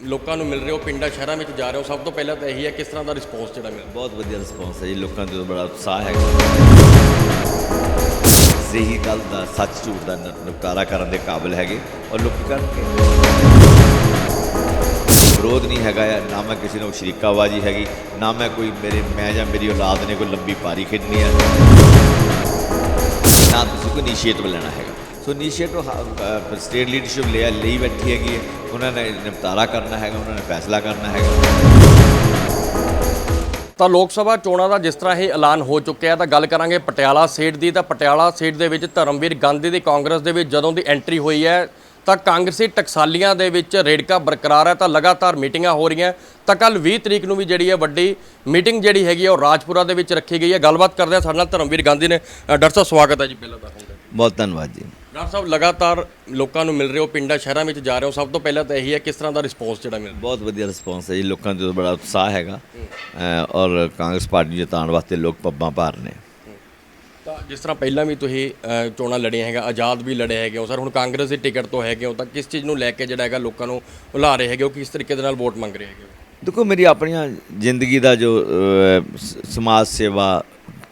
ਲੋਕਾਂ ਨੂੰ ਮਿਲ ਰਹੇ ਹੋ ਪਿੰਡਾਂ ਸ਼ਹਿਰਾਂ ਵਿੱਚ ਜਾ ਰਹੇ ਹੋ ਸਭ ਤੋਂ ਪਹਿਲਾਂ ਤਾਂ ਇਹੀ ਹੈ ਕਿਸ ਤਰ੍ਹਾਂ ਦਾ ਰਿਸਪੌਂਸ ਜਿਹੜਾ ਮਿਲ ਬਹੁਤ ਵਧੀਆ ਰਿਸਪੌਂਸ ਹੈ ਜੀ ਲੋਕਾਂ ਦੇ ਬੜਾ ਉਤਸ਼ਾਹ ਹੈ ਸਹੀ ਗੱਲ ਦਾ ਸੱਚ ਝੂਠ ਦਾ ਨ- ਨਿਪਟਾਰਾ ਕਰਨ ਦੇ ਕਾਬਿਲ ਹੈਗੇ ਔਰ ਲੋਕੀ ਕਰਕੇ ਵਿਰੋਧ ਨਹੀਂ ਹੈਗਾ ਹੈ, ਨਾ ਮੈਂ ਕਿਸੇ ਨੂੰ ਸ਼ਰੀਕਾਬਾਜੀ ਹੈਗੀ ਨਾ ਮੈਂ ਕੋਈ ਮੇਰੇ ਮੈਂ ਜਾਂ ਮੇਰੀ ਔਲਾਦ ਨੇ ਕੋਈ ਲੰਬੀ ਪਾਰੀ ਖੇਡਣੀ ਹੈ ਨਾ ਤੁਸੀਂ ਕੋਈ ਇਨੀਸ਼ੀਏਟਿਵ ਲੈਣਾ ਹੈਗਾ। ਸੋ ਇਨੀਸ਼ੀਏਟਿਵ ਸਟੇਟ ਲੀਡਰਸ਼ਿਪ ਲਿਆ ਲਈ ਬੈਠੀ ਹੈਗੀ ਹੈ। ਉਹਨਾਂ ਨੇ ਨਿਪਟਾਰਾ ਕਰਨਾ ਹੈਗਾ ਉਹਨਾਂ ਨੇ ਫੈਸਲਾ ਕਰਨਾ ਹੈਗਾ। ਤਾਂ ਲੋਕ ਸਭਾ ਚੋਣਾਂ ਦਾ ਜਿਸ ਤਰ੍ਹਾਂ ਇਹ ਐਲਾਨ ਹੋ ਚੁੱਕਿਆ ਤਾਂ ਗੱਲ ਕਰਾਂਗੇ ਪਟਿਆਲਾ ਸੀਟ ਦੀ। ਤਾਂ ਪਟਿਆਲਾ ਸੀਟ ਦੇ ਵਿੱਚ ਧਰਮਵੀਰ ਗਾਂਧੀ ਦੀ ਕਾਂਗਰਸ ਦੇ ਵਿੱਚ ਜਦੋਂ ਦੀ ਐਂਟਰੀ ਹੋਈ ਹੈ ਤਾਂ ਕਾਂਗਰਸੀ ਟਕਸਾਲੀਆਂ ਦੇ ਵਿੱਚ ਰੇੜਕਾ ਬਰਕਰਾਰ ਹੈ ਤਾਂ ਲਗਾਤਾਰ ਮੀਟਿੰਗਾਂ ਹੋ ਰਹੀਆਂ। ਤਾਂ ਕੱਲ 20 ਤਰੀਕ ਨੂੰ ਵੀ ਜਿਹੜੀ ਹੈ ਵੱਡੀ ਮੀਟਿੰਗ ਜਿਹੜੀ ਹੈਗੀ ਹੈ ਉਹ ਰਾਜਪੁਰਾ ਦੇ ਵਿੱਚ ਰੱਖੀ ਗਈ ਹੈ। ਗੱਲਬਾਤ ਕਰਦੇ ਹਾਂ ਸਾਡੇ ਨਾਲ ਧਰਮਵੀਰ ਗਾਂਧੀ ਨੇ। ਡਾਕਟਰ ਸਾਹਿਬ ਸਵਾਗਤ ਹੈ ਜੀ ਪਹਿਲਾਂ ਤਾਂ। ਬਹੁਤ ਧੰਨਵਾਦ ਜੀ। ਡਾਕਟਰ ਸਾਹਿਬ ਲਗਾਤਾਰ ਲੋਕਾਂ ਨੂੰ ਮਿਲ ਰਹੇ ਹੋ ਪਿੰਡਾਂ ਸ਼ਹਿਰਾਂ ਵਿੱਚ ਜਾ ਰਹੇ ਹੋ। ਸਭ ਤੋਂ ਪਹਿਲਾਂ ਤਾਂ ਇਹੀ ਹੈ ਕਿਸ ਤਰ੍ਹਾਂ ਦਾ ਰਿਸਪੌਂਸ ਜਿਹੜਾ ਮਿਲ ਰਿਹਾ? ਬਹੁਤ ਵਧੀਆ ਰਿਸਪੌਂਸ ਹੈ ਜੀ। ਲੋਕਾਂ ਦਾ ਬੜਾ ਉਤਸ਼ਾਹ ਹੈਗਾ। ਔਰ ਕਾਂਗਰਸ ਪਾਰਟੀ ਜਿਤਾਉਣ ਵਾਸਤੇ ਲੋਕ ਪੱਬਾਂ ਭਾਰ ਨੇ। ਤਾਂ ਜਿਸ ਤਰ੍ਹਾਂ ਪਹਿਲਾਂ ਵੀ ਤੁਸੀਂ ਚੋਣਾਂ ਲੜੀਆਂ ਹੈਗਾ ਆਜ਼ਾਦ ਵੀ ਲੜੇ ਹੈਗੇ ਹੋ। ਸਰ ਹੁਣ ਕਾਂਗਰਸ ਦੀ ਟਿਕਟ ਤੋਂ ਹੈਗੇ ਹੋ ਤਾਂ ਕਿਸ ਚੀਜ਼ ਨੂੰ ਲੈ ਕੇ ਜਿਹੜਾ ਹੈਗਾ ਲੋਕਾਂ ਨੂੰ ਭੁਲਾ ਰਹੇ ਹੈਗੇ ਹੋ? ਕਿਸ ਤਰੀਕੇ ਦੇ ਨਾਲ ਵੋਟ ਮੰਗ ਰਹੇ ਹੈਗੇ ਹੋ? ਦੇਖੋ ਮੇਰੀ ਆਪਣੀਆਂ ਜ਼ਿੰਦਗੀ ਦਾ ਜੋ ਸਮਾਜ ਸੇਵਾ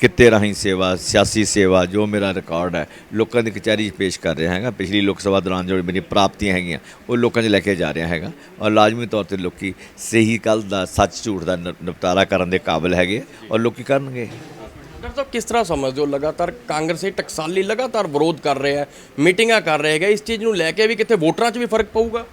ਕਿੱਤੇ ਰਾਹੀਂ ਸੇਵਾ, ਸਿਆਸੀ ਸੇਵਾ, ਜੋ ਮੇਰਾ ਰਿਕਾਰਡ ਹੈ, ਲੋਕਾਂ ਦੀ ਕਚਹਿਰੀ 'ਚ ਪੇਸ਼ ਕਰ ਰਿਹਾ ਹੈਗਾ। ਪਿਛਲੀ ਲੋਕ ਸਭਾ ਦੌਰਾਨ ਜੋ ਮੇਰੀ ਪ੍ਰਾਪਤੀਆਂ ਹੈਗੀਆਂ, ਉਹ ਲੋਕਾਂ 'ਚ ਲੈ ਕੇ ਜਾ ਰਿਹਾ ਹੈਗਾ। ਔਰ ਲਾਜ਼ਮੀ ਤੌਰ ਤੇ ਲੋਕੀ ਸਹੀ ਗੱਲ ਦਾ, ਸੱਚ ਝੂਠ ਦਾ ਨਿਪਟਾਰਾ ਕਰਨ ਦੇ ਕਾਬਿਲ ਹੈਗੇ ਔਰ ਲੋਕੀ ਕਰਨਗੇ। ਡਾਕਟਰ ਸਾਹਿਬ, ਕਿਸ ਤਰ੍ਹਾਂ ਸਮਝਦੇ ਹੋ? ਲਗਾਤਾਰ ਕਾਂਗਰਸੀ ਟਕਸਾਲੀ ਲਗਾਤਾਰ ਵਿਰੋਧ ਕਰ ਰਹੇ ਹੈ, ਮੀਟਿੰਗਾਂ ਕਰ ਰਹੇ ਹੈਗੇ ਇਸ ਚੀਜ਼ ਨੂੰ ਲੈ ਕੇ ਵੀ ਕਿਤੇ ਵੋਟਰਾਂ 'ਚ ਵੀ ਫ਼ਰਕ ਪਊਗਾ?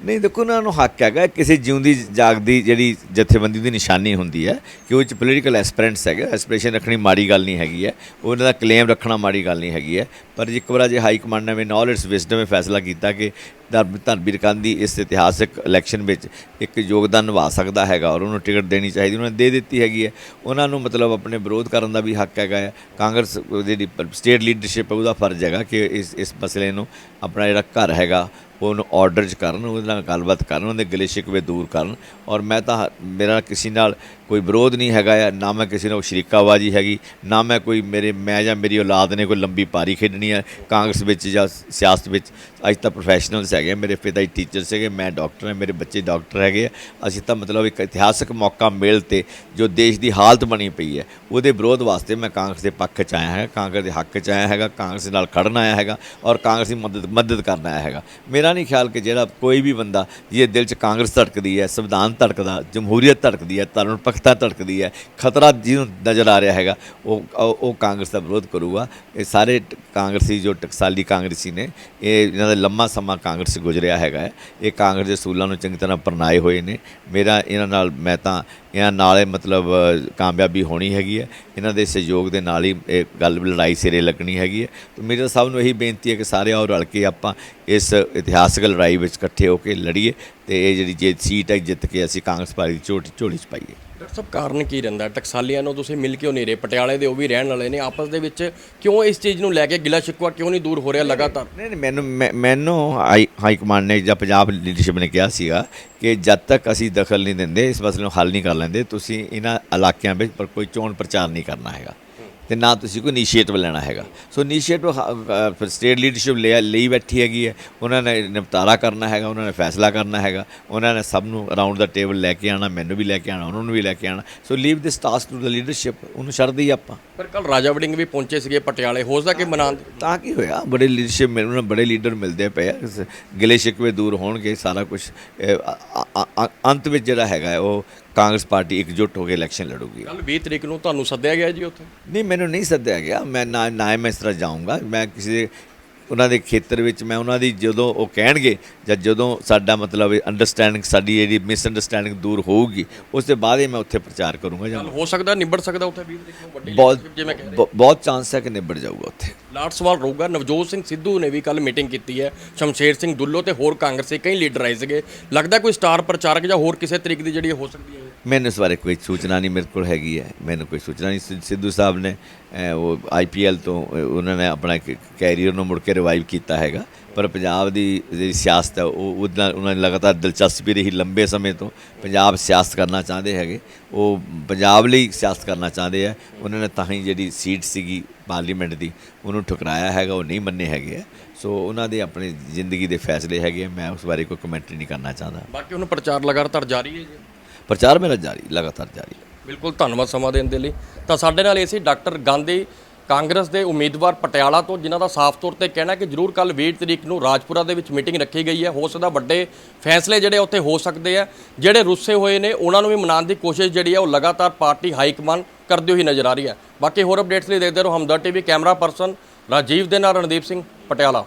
ਨਹੀਂ, ਦੇਖੋ ਉਹਨਾਂ ਨੂੰ ਹੱਕ ਹੈਗਾ, ਕਿਸੇ ਜਿਉਂਦੀ ਜਾਗਦੀ ਜਿਹੜੀ ਜਥੇਬੰਦੀ ਦੀ ਨਿਸ਼ਾਨੀ ਹੁੰਦੀ ਹੈ ਕਿ ਉਹ ਚ ਪੋਲੀਟੀਕਲ ਐਸਪੀਰੈਂਟਸ ਹੈਗੇ ਐਸਪੀਰੇਸ਼ਨ ਰੱਖਣੀ ਮਾੜੀ ਗੱਲ ਨਹੀਂ ਹੈਗੀ ਹੈ ਉਹਨਾਂ ਦਾ ਕਲੇਮ ਰੱਖਣਾ ਮਾੜੀ ਗੱਲ ਨਹੀਂ ਹੈਗੀ ਹੈ। ਪਰ ਇੱਕ ਵਾਰ ਜੇ ਹਾਈ ਕਮਾਂਡ ਨੇ ਨੌਲੇਜ ਵਿਜ਼ਡਮ ਵਿੱਚ ਫੈਸਲਾ ਕੀਤਾ ਕਿ ਧਰਮ ਧਰਮਵੀਰ ਗਾਂਧੀ ਇਸ ਇਤਿਹਾਸਕ ਇਲੈਕਸ਼ਨ ਵਿੱਚ ਇੱਕ ਯੋਗਦਾਨ ਨਿਭਾ ਸਕਦਾ ਹੈਗਾ ਔਰ ਉਹਨੂੰ ਟਿਕਟ ਦੇਣੀ ਚਾਹੀਦੀ, ਉਹਨਾਂ ਨੇ ਦੇ ਦਿੱਤੀ ਹੈਗੀ ਹੈ। ਉਹਨਾਂ ਨੂੰ ਮਤਲਬ ਆਪਣੇ ਵਿਰੋਧ ਕਰਨ ਦਾ ਵੀ ਹੱਕ ਹੈਗਾ ਹੈ। ਕਾਂਗਰਸ ਜਿਹੜੀ ਸਟੇਟ ਲੀਡਰਸ਼ਿਪ ਹੈ, ਉਹਦਾ ਫਰਜ਼ ਹੈਗਾ ਕਿ ਇਸ ਇਸ ਮਸਲੇ ਨੂੰ ਆਪਣਾ ਜਿਹੜਾ ਘਰ ਹੈਗਾ ਉਹਨੂੰ ਆਰਡਰ 'ਚ ਕਰਨ, ਉਹਦੇ ਨਾਲ ਗੱਲਬਾਤ ਕਰਨ, ਉਹਦੇ ਗਿਲੇ ਸ਼ਿਕਵੇ ਦੂਰ ਕਰਨ। ਔਰ ਮੈਂ ਤਾਂ ਮੇਰਾ ਕਿਸੇ ਨਾਲ ਕੋਈ ਵਿਰੋਧ ਨਹੀਂ ਹੈਗਾ ਆ, ਨਾ ਮੈਂ ਕਿਸੇ ਨਾਲ ਸ਼ਰੀਕਾਬਾਜੀ ਹੈਗੀ, ਨਾ ਮੈਂ ਕੋਈ ਮੇਰੇ, ਮੈਂ ਜਾਂ ਮੇਰੀ ਔਲਾਦ ਨੇ ਕੋਈ ਲੰਬੀ ਪਾਰੀ ਖੇਡਣੀ ਹੈ ਕਾਂਗਰਸ ਵਿੱਚ ਜਾਂ ਸਿਆਸਤ ਵਿੱਚ। ਅੱਜ ਤਾਂ ਪ੍ਰੋਫੈਸ਼ਨਲਸ ਹੈਗੇ ਮੇਰੇ ਪਿਤਾ ਜੀ ਟੀਚਰ ਸੀਗੇ ਮੈਂ ਡਾਕਟਰ ਹਾਂ, ਮੇਰੇ ਬੱਚੇ ਡਾਕਟਰ ਹੈਗੇ ਆ। ਅਸੀਂ ਤਾਂ ਮਤਲਬ ਇੱਕ ਇਤਿਹਾਸਕ ਮੌਕਾ ਮਿਲ ਤੇ ਜੋ ਦੇਸ਼ ਦੀ ਹਾਲਤ ਬਣੀ ਪਈ ਹੈ, ਉਹਦੇ ਵਿਰੋਧ ਵਾਸਤੇ ਮੈਂ ਕਾਂਗਰਸ ਦੇ ਪੱਖ 'ਚ ਆਇਆ ਹਾਂ ਕਾਂਗਰਸ ਦੇ ਹੱਕ 'ਚ ਆਇਆ ਹੈਗਾ, ਕਾਂਗਰਸ ਨਾਲ ਖੜਨ ਆਇਆ ਹੈਗਾ, ਔਰ ਕਾਂਗਰਸ ਦੀ ਮਦਦ ਮਦਦ ਕਰਨ ਆਇਆ ਹੈਗਾ। ਮੇਰਾ ਨਹੀਂ ਖਿਆਲ ਕਿ ਜਿਹੜਾ ਕੋਈ ਵੀ ਬੰਦਾ ਜਿਹਦੇ ਦਿਲ 'ਚ ਕਾਂਗਰਸ ਧੜਕਦੀ ਹੈ, ਸੰਵਿਧਾਨ ਧੜਕਦਾ, ਜਮਹੂਰੀਅਤ ਧੜਕਦੀ ਹੈ ਧਰਮ ਪੱਖਤਾ ਧੜਕਦੀ ਹੈ, ਖਤਰਾ ਜਿਹਨੂੰ ਨਜ਼ਰ ਆ ਰਿਹਾ ਹੈਗਾ, ਉਹ ਉਹ ਕਾਂਗਰਸ ਦਾ ਵਿਰੋਧ ਕਰੂਗਾ। ਇਹ ਸਾਰੇ ਕਾਂਗਰਸੀ ਜੋ ਟਕਸਾਲੀ ਕਾਂਗਰਸੀ ਨੇ, ਇਹ ਇਹਨਾਂ ਦਾ ਲੰਮਾ ਸਮਾਂ ਕਾਂਗਰਸ 'ਚ ਗੁਜ਼ਰਿਆ ਹੈਗਾ ਹੈ। ਇਹ ਕਾਂਗਰਸ ਦੇ ਸੂਲਾਂ ਨੂੰ ਚੰਗੀ ਤਰ੍ਹਾਂ ਪਰਨਾਏ ਹੋਏ ਨੇ। ਮੇਰਾ ਇਹਨਾਂ ਨਾਲ, ਮੈਂ ਤਾਂ ਇਹਨਾਂ ਨਾਲ ਇਹ ਮਤਲਬ ਕਾਮਯਾਬੀ ਹੋਣੀ ਹੈਗੀ ਹੈ। ਇਹਨਾਂ ਦੇ ਸਹਿਯੋਗ ਦੇ ਨਾਲ ਹੀ ਇਹ ਗੱਲ ਲੜਾਈ ਸਿਰੇ ਲੱਗਣੀ ਹੈਗੀ ਹੈ। ਤੇ ਮੇਰੇ ਸਭ ਨੂੰ ਇਹੀ ਬੇਨਤੀ ਹੈ ਕਿ ਸਾਰੇ ਆਓ ਰਲ ਕੇ ਆਪਾਂ ਇਸ ਇਤਿਹਾਸਕ ਲੜਾਈ ਵਿੱਚ ਇਕੱਠੇ ਹੋ ਕੇ ਲੜੀਏ ਤੇ ਇਹ ਜਿਹੜੀ ਜੇ ਸੀਟ ਹੈ ਜਿੱਤ ਕੇ ਅਸੀਂ ਕਾਂਗਰਸ ਪਾਰਟੀ ਦੀ ਝੋਟੀ ਝੋਲੀ 'ਚ ਪਾਈਏ। ਡਾਕਟਰ ਸਾਹਿਬ ਕਾਰਨ ਕੀ ਰਹਿੰਦਾ? ਟਕਸਾਲੀਆਂ ਨੂੰ ਤੁਸੀਂ ਮਿਲ ਕਿਉਂ ਨਹੀਂ ਰਹੇ ਪਟਿਆਲੇ ਦੇ ਉਹ ਵੀ ਰਹਿਣ ਵਾਲੇ ਨੇ। ਆਪਸ ਦੇ ਵਿੱਚ ਕਿਉਂ ਇਸ ਚੀਜ਼ ਨੂੰ ਲੈ ਕੇ ਗਿਲਾ ਸ਼ਿਕਵਾ ਕਿਉਂ ਨਹੀਂ ਦੂਰ ਹੋ ਰਿਹਾ ਲਗਾਤਾਰ? ਨਹੀਂ ਨਹੀਂ ਮੈਨੂੰ ਮੈਨੂੰ ਹਾਈ ਹਾਈ ਕਮਾਂਡ ਨੇ ਜਾਂ ਪੰਜਾਬ ਲੀਡਰਸ਼ਿਪ ਨੇ ਕਿਹਾ ਸੀਗਾ ਕਿ ਜਦ ਤੱਕ ਅਸੀਂ ਦਖਲ ਨਹੀਂ ਦਿੰਦੇ ਇਸ ਮਸਲੇ ਨੂੰ ਹੱਲ ਨਹੀਂ ਕਰ ਲੈਂਦੇ ਤੁਸੀਂ ਇਹਨਾਂ ਇਲਾਕਿਆਂ ਵਿੱਚ ਪਰ ਕੋਈ ਚੋਣ ਪ੍ਰਚਾਰ ਨਹੀਂ ਕਰਨਾ ਹੈਗਾ। ਤੇ ਨਾ ਤੁਸੀਂ ਕੋਈ ਇਨੀਸ਼ੀਏਟਿਵ ਲੈਣਾ ਹੈਗਾ। ਸੋ ਇਨੀਸ਼ੀਏਟਿਵ ਫਿਰ ਸਟੇਟ ਲੀਡਰਸ਼ਿਪ ਲਈ ਬੈਠੀ ਹੈਗੀ ਹੈ। ਉਹਨਾਂ ਨੇ ਨਿਪਟਾਰਾ ਕਰਨਾ ਹੈਗਾ ਉਹਨਾਂ ਨੇ ਫੈਸਲਾ ਕਰਨਾ ਹੈਗਾ। ਉਹਨਾਂ ਨੇ ਸਭ ਨੂੰ ਅਰਾਊਂਡ ਦਾ ਟੇਬਲ ਲੈ ਕੇ ਆਣਾ ਮੈਨੂੰ ਵੀ ਲੈ ਕੇ ਆਣਾ ਉਹਨਾਂ ਨੂੰ ਵੀ ਲੈ ਕੇ ਆਣਾ। So leave this task to the leadership ਉਹਨੂੰ ਛੱਡ ਦਈ ਆਪਾਂ। ਪਰ ਕੱਲ ਰਾਜਾ ਵੜਿੰਗ ਵੀ ਪਹੁੰਚੇ ਸੀਗੇ ਪਟਿਆਲੇ ਹੋ ਸਕਦਾ ਕਿ ਮਨਾਉਣ ਤਾਂ ਕੀ ਹੋਇਆ? ਬੜੇ ਲੀਡਰਸ਼ਿਪ ਮਿਲਣ ਬੜੇ ਲੀਡਰ ਮਿਲਦੇ ਪਏ ਆ। ਗਿਲੇ ਸ਼ਿਕਵੇ ਦੂਰ ਹੋਣਗੇ ਸਾਰਾ ਕੁਝ ਅੰਤ ਵਿੱਚ ਜਿਹੜਾ ਹੈਗਾ ਉਹ ਕਾਂਗਰਸ ਪਾਰਟੀ ਇਕਜੁੱਟ ਹੋ ਕੇ ਇਲੈਕਸ਼ਨ ਲੜੂਗੀ। ਕੱਲ 20 ਤਰੀਕ ਨੂੰ ਤੁਹਾਨੂੰ ਸੱਦਿਆ ਗਿਆ ਜੀ ਉੱਥੇ? ਨਹੀਂ ਮੈਨੂੰ ਨਹੀਂ ਸੱਦਿਆ ਗਿਆ। ਮੈਂ ਨਾ ਨਾ ਮੈਂ ਇਸ ਤਰ੍ਹਾਂ ਜਾਊਂਗਾ। ਮੈਂ ਕਿਸੇ ਉਹਨਾਂ ਦੇ ਖੇਤਰ ਵਿੱਚ ਮੈਂ ਉਹਨਾਂ ਦੀ ਜਦੋਂ ਉਹ ਕਹਿਣਗੇ ਜਾਂ ਜਦੋਂ ਸਾਡਾ ਮਤਲਬ ਅੰਡਰਸਟੈਂਡਿੰਗ ਸਾਡੀ ਜਿਹੜੀ ਮਿਸ ਅੰਡਰਸਟੈਂਡਿੰਗ ਦੂਰ ਹੋਊਗੀ ਉਸ ਤੋਂ ਬਾਅਦ ਹੀ ਮੈਂ ਉੱਥੇ ਪ੍ਰਚਾਰ ਕਰੂੰਗਾ ਜਾਂ ਹੋ ਸਕਦਾ ਨਿਬੜ ਸਕਦਾ ਉੱਥੇ 20 ਤਰੀਕ ਨੂੰ ਵੱਡੀ ਬਹੁਤ leadership ਜਿਵੇਂ ਕਹਿੰਦੇ ਬ- ਬਹੁਤ ਚਾਂਸ ਹੈ ਕਿ ਨਿਬੜ ਜਾਊਗਾ ਉੱਥੇ। ਲਾਟ ਸਵਾਲ ਰਹੂਗਾ। ਨਵਜੋਤ ਸਿੰਘ ਸਿੱਧੂ ਨੇ ਵੀ ਕੱਲ ਮੀਟਿੰਗ ਕੀਤੀ ਹੈ। ਸ਼ਮਸ਼ੇਰ ਸਿੰਘ ਦੁੱਲੋ ਤੇ ਹੋਰ ਕਾਂਗਰਸੀ ਕਈ ਲੀਡਰ ਆਏ ਸੀਗੇ। ਲੱਗਦਾ ਕੋਈ ਸਟਾਰ ਪ੍ਰਚਾਰਕ ਜਾਂ ਹੋਰ ਕਿਸੇ ਤਰੀਕ ਦੀ ਜਿਹੜੀ ਹੋ ਸਕਦੀ ਹੈ? ਮੈਨੂੰ ਇਸ ਬਾਰੇ ਕੋਈ ਸੂਚਨਾ ਨਹੀਂ ਮੇਰੇ ਕੋਲ ਹੈਗੀ ਹੈ। ਮੈਨੂੰ ਕੋਈ ਸੂਚਨਾ ਨਹੀਂ ਸਿ- ਸਿੱਧੂ ਸਾਹਿਬ ਨੇ ਅਹ, ਉਹ ਆਈਪੀਐਲ ਤੋਂ ਉਹਨਾਂ ਨੇ ਆਪਣਾ ਕੈਰੀਅਰ ਨੂੰ ਮੁੜ ਕੇ ਰਿਵਾਈਵ ਕੀਤਾ ਹੈਗਾ। ਪਰ ਪੰਜਾਬ ਦੀ ਜਿਹੜੀ ਸਿਆਸਤ ਹੈ ਉਹ ਉਹਦਾ ਉਹਨਾਂ ਨੇ ਲਗਾਤਾਰ ਦਿਲਚਸਪੀ ਰਹੀ ਲੰਬੇ ਸਮੇਂ ਤੋਂ। ਪੰਜਾਬ ਸਿਆਸਤ ਕਰਨਾ ਚਾਹੁੰਦੇ ਹੈਗੇ। ਉਹ ਪੰਜਾਬ ਲਈ ਸਿਆਸਤ ਕਰਨਾ ਚਾਹੁੰਦੇ ਆ। ਉਹਨਾਂ ਨੇ ਤਾਂ ਹੀ ਜਿਹੜੀ ਸੀਟ ਸੀਗੀ ਪਾਰਲੀਮੈਂਟ ਦੀ ਉਹਨੂੰ ਠੁਕਰਾਇਆ ਹੈਗਾ ਉਹ ਨਹੀਂ ਮੰਨੇ ਹੈਗੇ ਆ। ਸੋ ਉਹਨਾਂ ਦੇ ਆਪਣੇ ਜ਼ਿੰਦਗੀ ਦੇ ਫੈਸਲੇ ਹੈਗੇ ਆ, ਮੈਂ ਉਸ ਬਾਰੇ ਕੋਈ ਕਮੈਂਟਰੀ ਨਹੀਂ ਕਰਨਾ ਚਾਹੁੰਦਾ। ਬਾਕੀ ਉਹਨੂੰ ਪ੍ਰਚਾਰ ਲਗਾਤਾਰ ਜਾਰੀ ਹੈ ਜੀ। ਪ੍ਰਚਾਰ ਮੇਰਾ ਜਾਰੀ, ਲਗਾਤਾਰ ਜਾਰੀ। ਹੈ ਬਿਲਕੁਲ, ਧੰਨਵਾਦ ਸਮਾਂ ਦੇਣ ਦੇ ਲਈ। ਤਾਂ ਸਾਡੇ ਨਾਲ ਇਹ ਸੀ ਡਾਕਟਰ ਗਾਂਧੀ, ਕਾਂਗਰਸ ਦੇ ਉਮੀਦਵਾਰ ਪਟਿਆਲਾ ਤੋਂ, ਜਿਨ੍ਹਾਂ ਦਾ ਸਾਫ਼ ਤੌਰ ਤੇ ਕਹਿਣਾ ਕਿ ਜ਼ਰੂਰ ਕੱਲ 20 ਤਰੀਕ ਨੂੰ ਰਾਜਪੁਰਾ ਦੇ ਵਿੱਚ ਮੀਟਿੰਗ ਰੱਖੀ ਗਈ ਹੈ। ਹੋ ਸਕਦਾ ਵੱਡੇ ਫੈਸਲੇ ਜਿਹੜੇ ਉੱਥੇ ਹੋ ਸਕਦੇ ਆ। ਜਿਹੜੇ ਰੁੱਸੇ ਹੋਏ ਨੇ, ਉਹਨਾਂ ਨੂੰ ਵੀ ਮਨਾਉਣ ਦੀ ਕੋਸ਼ਿਸ਼ ਜਿਹੜੀ ਹੈ ਉਹ ਲਗਾਤਾਰ ਪਾਰਟੀ ਹਾਈ ਕਮਾਨ ਕਰਦੇ ਹੋਈ ਨਜ਼ਰ ਆ ਰਹੀ ਹੈ। ਬਾਕੀ ਹੋਰ ਅਪਡੇਟਸ ਲਈ ਦੇਖਦੇ ਰਹੋ Hamdard TV, camera person Rajiv ਦੇ ਨਾਲ ਰਣਦੀਪ ਸਿੰਘ, ਪਟਿਆਲਾ।